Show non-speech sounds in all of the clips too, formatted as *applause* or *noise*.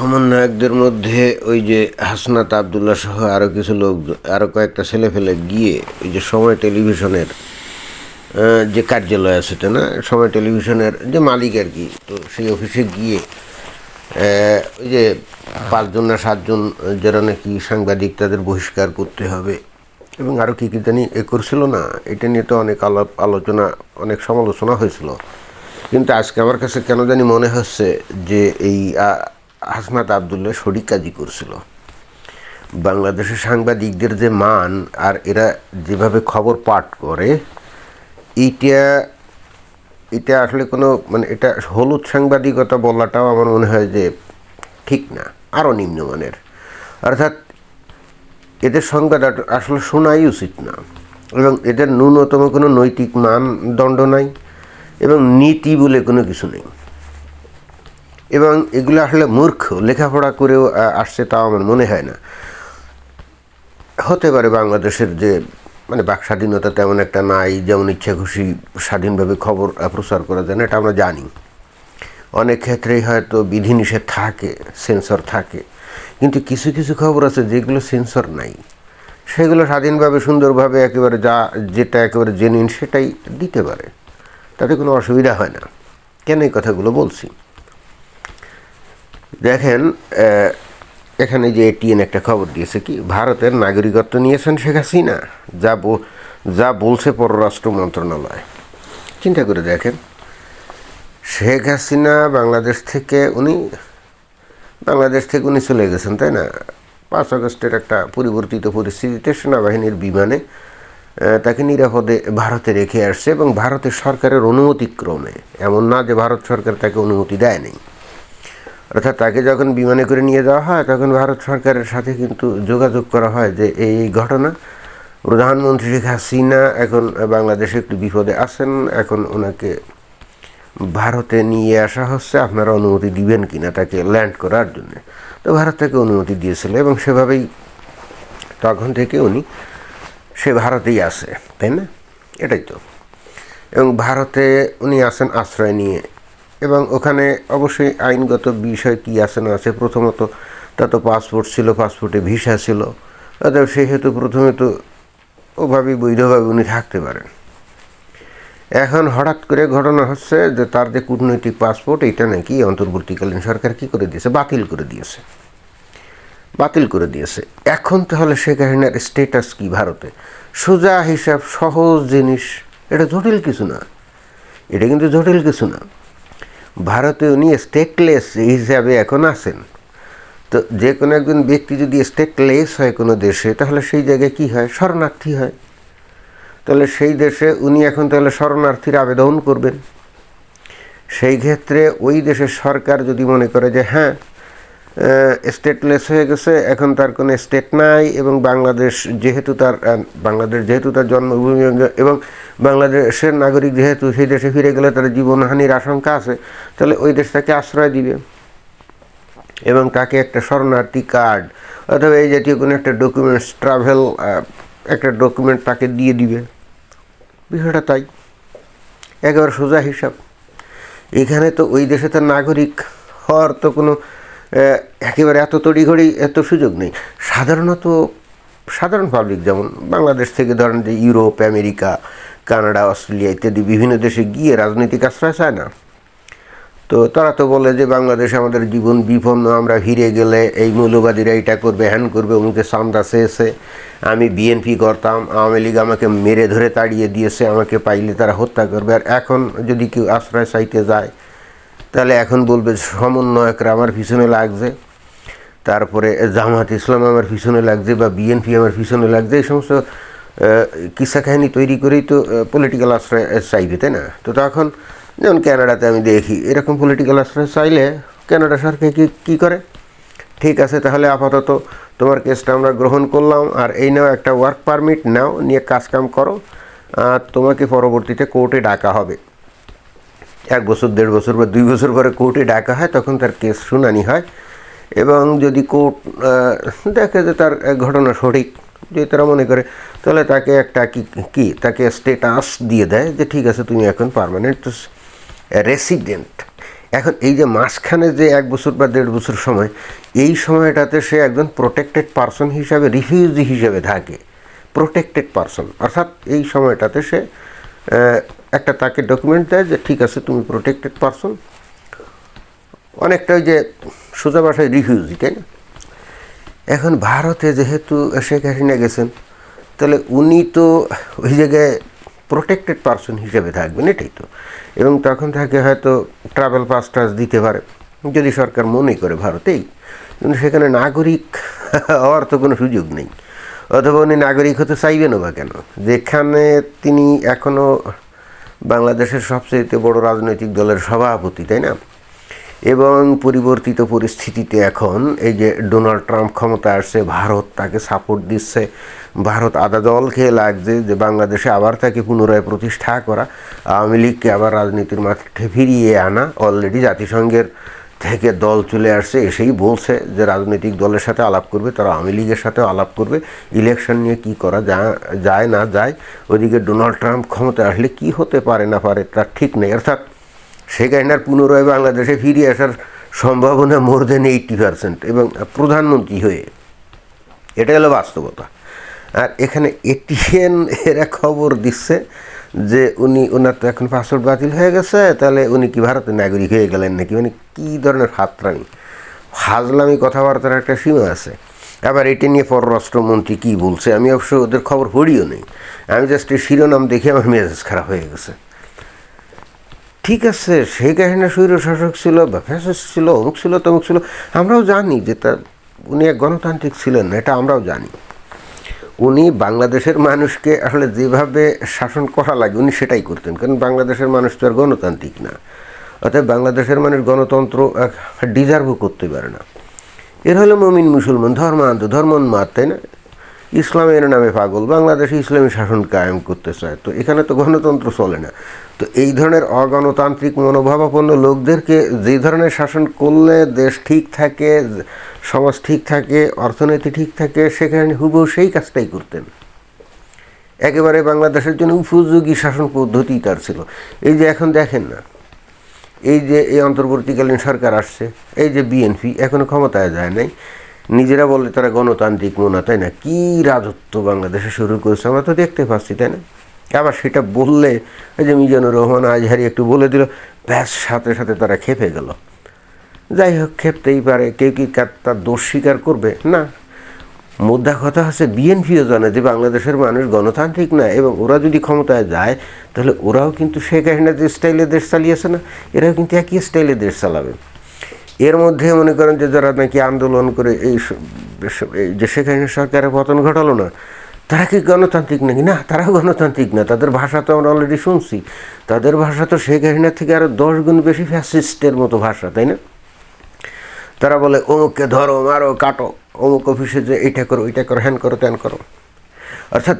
সমন্বয়কদের মধ্যে ওই যে হাসনাত আবদুল্লাহ সহ আরও কিছু লোক আরও কয়েকটা ছেলে ফেলে গিয়ে ওই যে সময় টেলিভিশনের যে কার্যালয় আছে এটা না, সময় টেলিভিশনের যে মালিক আর কি, তো সেই অফিসে গিয়ে ওই যে পাঁচজন না সাতজন যারা নাকি সাংবাদিক তাদের বহিষ্কার করতে হবে এবং আরও কী কী জানি এ করছিল না, এটা নিয়ে তো অনেক আলাপ আলোচনা, অনেক সমালোচনা হয়েছিল। কিন্তু আজকে আমার কাছে কেন জানি মনে হচ্ছে যে এই আহ, হাসনাত আবদুল্লাহ শরিক কাজই করছিল। বাংলাদেশের সাংবাদিকদের যে মান আর এরা যেভাবে খবর পাঠ করে এইটা এটা আসলে কোনো মানে এটা হলুদ সাংবাদিকতা বলাটাও আমার মনে হয় যে ঠিক না আরও নিম্নমানের। অর্থাৎ এদের সংবাদ আসলে শোনাই উচিত না। এবং এদের ন্যূনতম কোনো নৈতিক মানদণ্ড নাই এবং নীতি বলে কোনো কিছু নেই। এবং এগুলো আসলে মূর্খ, লেখাপড়া করেও আসছে তাও আমার মনে হয় না। হতে পারে বাংলাদেশের যে মানে বাক স্বাধীনতা তেমন একটা নাই, যেমন ইচ্ছা খুশি স্বাধীনভাবে খবর প্রচার করা যায় না, এটা আমরা জানি। অনেক ক্ষেত্রেই হয়তো বিধিনিষেধ থাকে, সেন্সর থাকে, কিন্তু কিছু কিছু খবর আছে যেগুলো সেন্সর নাই। সেগুলো স্বাধীনভাবে, সুন্দরভাবে একেবারে যা, যেটা একেবারে জেনুইন সেটাই দিতে পারে। তাতে কোনো অসুবিধা হয় না। কেন এই কথাগুলো বলছি? দেখেন এখানে যে এটিএন একটা খবর দিয়েছে কি, ভারতের নাগরিকত্ব নিয়েছেন শেখ হাসিনা, যা যা বলছে পররাষ্ট্র মন্ত্রণালয়। চিন্তা করে দেখেন, শেখ হাসিনা বাংলাদেশ থেকে উনি, বাংলাদেশ থেকে উনি চলে গেছেন, তাই না? পাঁচ আগস্টের একটা পরিবর্তিত পরিস্থিতিতে সেনাবাহিনীর বিমানে তাকে নিরাপদে ভারতে রেখে আসছে এবং ভারতের সরকারের অনুমতিক্রমে, এমন না যে ভারত সরকার তাকে অনুমতি দেয়নি। অর্থাৎ তাকে যখন বিমানে করে নিয়ে যাওয়া হয়, তখন ভারত সরকারের সাথে কিন্তু যোগাযোগ করা হয় যে এই ঘটনা। প্রধানমন্ত্রী শেখ হাসিনা এখন বাংলাদেশে একটু বিপদে আছেন। এখন ওনাকে ভারতে নিয়ে আসা হচ্ছে। আপনারা অনুমতি দিবেন কি না তাকে ল্যান্ড করার জন্য। তো ভারত তাকে অনুমতি দিয়েছিল এবং সেভাবেই তখন থেকে উনি সে ভারতেই আছে, তাই না? এটাই তো। এবং ভারতে উনি আছেন আশ্রয় নিয়ে এবং ওখানে অবশ্যই আইনগত বিষয় কী আছে না আছে, প্রথমত তা তো পাসপোর্ট ছিল, পাসপোর্টে ভিসা ছিল। অতএব সেহেতু প্রথমে তো ওভাবেই বৈধভাবে উনি থাকতে পারেন। এখন হঠাৎ করে ঘটনা হচ্ছে যে তার যে কূটনৈতিক পাসপোর্ট এটা নাকি অন্তর্বর্তীকালীন সরকার কি করে দিয়েছে? বাতিল করে দিয়েছে। বাতিল করে দিয়েছে। এখন তাহলে শেখ হাসিনার স্টেটাস কি ভারতে? সোজা হিসাব সহজ জিনিস। এটা জটিল কিছু না। এটা কিন্তু জটিল কিছু না। ভারতে উনি স্টেকলেস হিসাবে এখন আসেন তো যে কোনো একজন ব্যক্তি যদি স্টেকলেস হয় কোনো দেশে, তাহলে সেই জায়গায় কি হয়? শরণার্থী হয়। তাহলে সেই দেশে উনি এখন তাহলে শরণার্থীর আবেদন করবেন। সেই ক্ষেত্রে ওই দেশের সরকার যদি মনে করে যে হ্যাঁ স্টেটলেস হয়ে গেছে, এখন তার কোনো স্টেট নাই এবং বাংলাদেশ যেহেতু তার বাংলাদেশ যেহেতু তার জন্মভূমি এবং বাংলাদেশের নাগরিক যেহেতু সেই দেশে ফিরে গেলে তার জীবনহানির আশঙ্কা আছে, তাহলে ওই দেশ তাকে আশ্রয় দিবে। এবং তাকে একটা শরণার্থী কার্ড অথবা এই জাতীয় কোনো একটা ডকুমেন্টস ট্রাভেল একটা ডকুমেন্ট তাকে দিয়ে দিবে। বিষয়টা তাই। একেবারে সোজা হিসাব। এখানে তো ওই দেশে তার নাগরিক হওয়ার তো কোনো একেবারে এত তড়িঘড়ি, এত সুযোগ নেই। সাধারণত সাধারণ পাবলিক যেমন বাংলাদেশ থেকে ধরেন যে ইউরোপ, আমেরিকা, কানাডা, অস্ট্রেলিয়া ইত্যাদি বিভিন্ন দেশে গিয়ে রাজনৈতিক আশ্রয় চায় না। তো তারা তো বলে যে বাংলাদেশে আমাদের জীবন বিপন্ন, আমরা ফিরে গেলে এই মৌলবাদীরা এটা করবে হ্যান করবে, অমুকে সান্দা চেয়েছে, আমি বিএনপি করতাম, আওয়ামী লীগ আমাকে মেরে ধরে তাড়িয়ে দিয়েছে, আমাকে পাইলে তারা হত্যা করবে। আর এখন যদি কেউ আশ্রয় চাইতে যায় তাহলে এখন বলবে সমন্বয়করা আমার পিছনে লাগছে। তারপরে জামাত ইসলাম আমার পিছনে লাগছে বা বিএনপি আমার পিছনে লাগছে, এই সমস্ত কিসা কাহিনী তৈরি করেই তো পলিটিক্যাল আশ্রয় চাইবে, তাই না? তো তখন যেমন ক্যানাডাতে আমি দেখি, এরকম পলিটিক্যাল আশ্রয় চাইলে ক্যানাডা সরকার কি, কী করে? ঠিক আছে, তাহলে আপাতত তোমার কেসটা আমরা গ্রহণ করলাম, আর এই নাও একটা ওয়ার্ক পারমিট নাও, নিয়ে কাজকাম করো, আর তোমাকে পরবর্তীতে কোর্টে ডাকা হবে। এক বছর, দেড় বছর বা দুই বছর পরে কোর্টে ডাকা হয়, তখন তার কেস শুনানি হয়। এবং যদি কোর্ট দেখে যে তার ঘটনা সঠিক যদি তারা মনে করে, তাহলে তাকে একটা কি কি, তাকে স্টেটাস দিয়ে দেয় যে ঠিক আছে, তুমি এখন পারমানেন্ট রেসিডেন্ট এখন এই যে মাঝখানে যে এক বছর বা দেড় বছর সময়, এই সময়টাতে সে একজন প্রোটেক্টেড পারসন হিসাবে রিফিউজি হিসেবে থাকে। প্রোটেক্টেড পারসন অর্থাৎ এই সময়টাতে সে একটা তাকে ডকুমেন্ট দেয় যে ঠিক আছে, তুমি প্রোটেক্টেড পারসন অনেকটা ওই যে সোজা ভাষায় রিফিউজি তাই না? এখন ভারতে যেহেতু শেখ হাসিনা গেছেন, তাহলে উনি তো ওই জায়গায় প্রোটেক্টেড পারসন হিসেবে থাকবেন, এটাই তো। এবং তখন তাকে হয়তো ট্রাভেল পাস টাস দিতে পারে, যদি সরকার মনে করে ভারতেই। কিন্তু সেখানে নাগরিক *laughs* হওয়ার তো কোনো সুযোগ নেই। অথবা উনি নাগরিক হতে চাইবেনও বা কেন? যেখানে তিনি এখনও বাংলাদেশের সবচেয়ে বড় রাজনৈতিক দলের সভাপতি, তাই না? এবং পরিবর্তিত পরিস্থিতিতে এখন এই যে ডোনাল্ড ট্রাম্প ক্ষমতা আসছে, ভারত তাকে সাপোর্ট দিচ্ছে, ভারত আদা দল খেয়ে লাগছে যে বাংলাদেশে আবার তাকে পুনরায় প্রতিষ্ঠা করা, আওয়ামী লীগকে আবার রাজনীতির মাঠে ফিরিয়ে আনা অলরেডি জাতিসংঘের থেকে দল চলে আসছে, এসেই বলছে যে রাজনৈতিক দলের সাথে আলাপ করবে, তারা আওয়ামী লীগের সাথেও আলাপ করবে, ইলেকশন নিয়ে কি করা যায় না যায়, ওদিকে ডোনাল্ড ট্রাম্প ক্ষমতা আসলে কি হতে পারে না পারে তার ঠিক নেই। অর্থাৎ শেখ পুনরায় বাংলাদেশে ফিরে আসার সম্ভাবনা মোর দেন এইটটি পার্সেন্ট এবং প্রধানমন্ত্রী হয়ে, এটা হলো বাস্তবতা। আর এখানে এটিএন এরা খবর দিচ্ছে যে উনি ওনার তো এখন পাসপোর্ট বাতিল হয়ে গেছে, তাহলে উনি কি ভারতের নাগরিক হয়ে গেলেন নাকি? মানে কী ধরনের হাতরানি হাজলামি কথাবার্তার একটা সীমা আছে। আবার এটা নিয়ে পররাষ্ট্রমন্ত্রী কী বলছে? আমি অবশ্য ওদের খবর পড়িও নেই। আমি জাস্ট এই শিরোনাম দেখে আমার মেজাজ খারাপ হয়ে গেছে। ঠিক আছে, শেখ হাসিনা স্বৈর শাসক ছিল বা ফ্যাসিস্ট ছিল, অমুক ছিল, তমুক ছিল, আমরাও জানি যে তার, উনি এক গণতান্ত্রিক ছিলেন না এটা আমরাও জানি। উনি বাংলাদেশের মানুষকে আসলে যেভাবে শাসন করা লাগে, উনি সেটাই করতেন। কারণ বাংলাদেশের মানুষ তো আর গণতান্ত্রিক না। অর্থাৎ বাংলাদেশের মানুষ গণতন্ত্র ডিজার্ভও করতে পারে না। এর হলো মমিন মুসলমান ধর্মান্ত ধর্মোন্মাদ, তাই না? ইসলামের নামে পাগল, বাংলাদেশে ইসলামী শাসন কায়েম করতে চায়। তো এখানে তো গণতন্ত্র চলে না। তো এই ধরনের অগণতান্ত্রিক মনোভাবাপন্ন লোকদেরকে যে ধরনের শাসন করলে দেশ ঠিক থাকে, সমাজ ঠিক থাকে, অর্থনীতি ঠিক থাকে, সেখানে হুবহু সেই কাজটাই করতেন। একেবারে বাংলাদেশের জন্য উপযোগী শাসন পদ্ধতি তার ছিল। এই যে এখন দেখেন না, এই যে এই অন্তর্বর্তীকালীন সরকার আসছে, এই যে বিএনপি এখনও ক্ষমতায় যায় নাই নিজেরা বলে তারা গণতান্ত্রিক মোনা তাই না? কী রাজত্ব বাংলাদেশে শুরু করেছে আমরা তো দেখতে পাচ্ছি, তাই না? আবার সেটা বললে যে মিজানুর রহমান আজহারি একটু বলে দিল, ব্যাস, সাথে সাথে তারা খেপে গেল। যাই হোক, খেপতেই পারে, কেউ কি তার দোষ স্বীকার করবে? না। মুদ্রা কথা হচ্ছে, বিএনপিও জানে যে বাংলাদেশের মানুষ গণতান্ত্রিক না, এবং ওরা যদি ক্ষমতায় যায়, তাহলে ওরাও কিন্তু শেখ হাসিনা যে স্টাইলে দেশ চালিয়েছে না, এরাও কিন্তু একই স্টাইলে দেশ চালাবে। এর মধ্যে মনে করেন যে যারা নাকি আন্দোলন করে এই যে হাসিনা সরকারের পতন ঘটালো না, তারা কি গণতান্ত্রিক নাকি? না তারাও গণতান্ত্রিক না। তাদের ভাষা তো আমরা অলরেডি শুনছি। তাদের ভাষা তো শেখ হাসিনার থেকে আরও দশ গুণ বেশি ফ্যাসিস্টের মতো ভাষা, তাই না? তারা বলে, অমুককে ধরো, মারো, কাটো। অমুক অফিসে যে এইটা করো, ওইটা করো হ্যান করো ত্যান করো। অর্থাৎ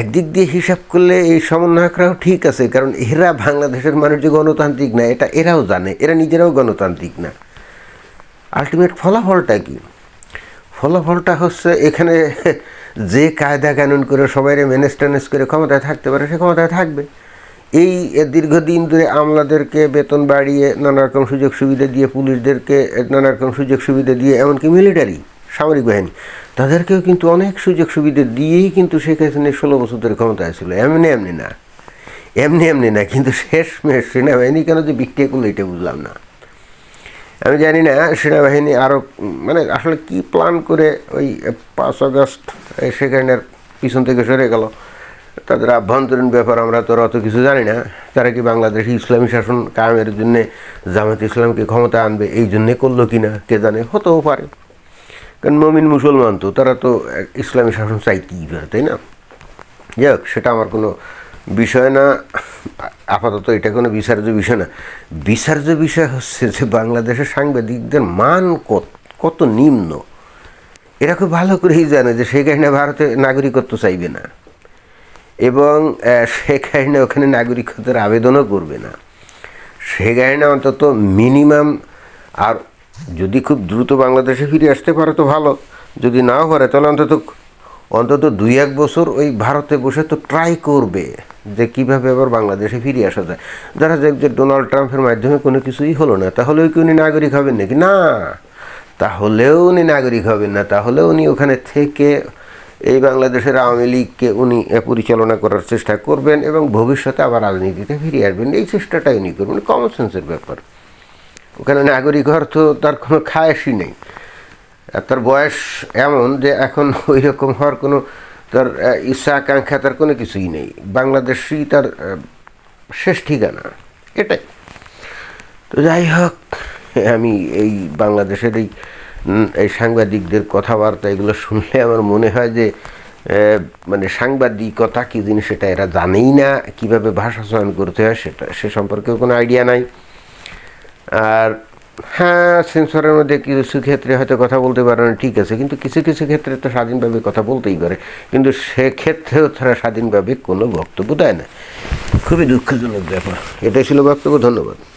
একদিক দিয়ে হিসাব করলে এই সমন্বয়করাও ঠিক আছে, কারণ এরা বাংলাদেশের মানুষ যে গণতান্ত্রিক না, এটা এরাও জানে, এরা নিজেরাও গণতান্ত্রিক না। আলটিমেট ফলাফলটা কি? ফলাফলটা হচ্ছে এখানে *laughs* যে কায়দা কানুন করে সবাই ম্যানেজ ট্যানেজ করে ক্ষমতায় থাকতে পারে, সে ক্ষমতায় থাকবে। এই দীর্ঘদিন ধরে আমলাদেরকে বেতন বাড়িয়ে নানা রকম সুযোগ সুবিধা দিয়ে, পুলিশদেরকে নানা রকম সুযোগ সুবিধা দিয়ে, এমনকি মিলিটারি সামরিক বাহিনী। তাদেরকেও কিন্তু অনেক সুযোগ সুবিধা দিয়েই কিন্তু শেখ হাসিনা ষোলো বছর ধরে ক্ষমতায় ছিল। এমনি এমনি না। এমনি এমনি না, কিন্তু শেষ সেনাবাহিনী কেন যে বিক্রিয়া করল এটা বুঝলাম না। আমি জানি না, সেনাবাহিনী আরও মানে আসলে কি প্ল্যান করে ওই পাঁচ আগস্ট হাসিনার পিছন থেকে সরে গেল। তাদের আভ্যন্তরীণ ব্যাপার আমরা তো অত কিছু জানি না। তারা কি বাংলাদেশে ইসলামী শাসন কায়েমের জন্যে জামাত ইসলামকে ক্ষমতা আনবে, এই জন্যে করল কি না কে জানে, হতেও পারে। কারণ মমিন মুসলমান তো, তারা তো ইসলামী শাসন চাইতেই পারে তাই না? যাই হোক সেটা আমার কোনো বিষয় না। আপাতত এটা কোনো বিচার্য বিষয় না। বিচার্য বিষয় হচ্ছে যে বাংলাদেশের সাংবাদিকদের মান কত কত নিম্ন? এরা খুব ভালো করেই জানে যে সেই হাসিনা ভারতে নাগরিকত্ব চাইবে না। এবং শেখ হাসিনা ওখানে নাগরিকত্বের আবেদনও করবে না। শেখ হাসিনা অন্তত মিনিমাম আর যদি খুব দ্রুত বাংলাদেশে ফিরে আসতে পারে তো ভালো, যদি নাও পারে তাহলে অন্তত অন্তত দুই এক বছর ওই ভারতে বসে তো ট্রাই করবে যে কীভাবে আবার বাংলাদেশে ফিরে আসা যায়। যারা যাক যে ডোনাল্ড ট্রাম্পের মাধ্যমে কোনো কিছুই হলো না তাহলেও কি উনি নাগরিক হবেন নাকি? না, তাহলেও উনি নাগরিক হবেন না, তাহলে উনি ওখানে থেকে এই বাংলাদেশের আওয়ামী লীগকে উনি পরিচালনা করার চেষ্টা করবেন এবং ভবিষ্যতে আবার রাজনীতিতে ফিরে আসবেন। এই চেষ্টাটাই উনি করবেন কমন সেন্সের ব্যাপার। ওখানে নাগরিক তো তার কোনো খায়সই নেই। তার বয়স এমন যে এখন *laughs* ওই রকম হওয়ার কোনো তার ইচ্ছা, আকাঙ্ক্ষা তার কোনো কিছুই নেই। বাংলাদেশই তার শেষ ঠিকানা। এটাই। তো যাই হোক, আমি এই বাংলাদেশের এই এই সাংবাদিকদের কথাবার্তা এগুলো শুনলে আমার মনে হয় যে মানে সাংবাদিকতা কী জিনিস সেটা এরা জানেই না, কীভাবে ভাষা চয়ন করতে হয় সেটা, সে সম্পর্কেও কোনো আইডিয়া নাই। আর হ্যাঁ সেন্সরের মধ্যে কিছু ক্ষেত্রে হয়তো কথা বলতে পারে না, ঠিক আছে, কিন্তু কিছু কিছু ক্ষেত্রে তো স্বাধীনভাবে কথা বলতেই পারে। কিন্তু সেক্ষেত্রেও তারা স্বাধীনভাবে কোনো বক্তব্য দেয় না। খুবই দুঃখজনক ব্যাপার। এটাই ছিল বক্তব্য, ধন্যবাদ।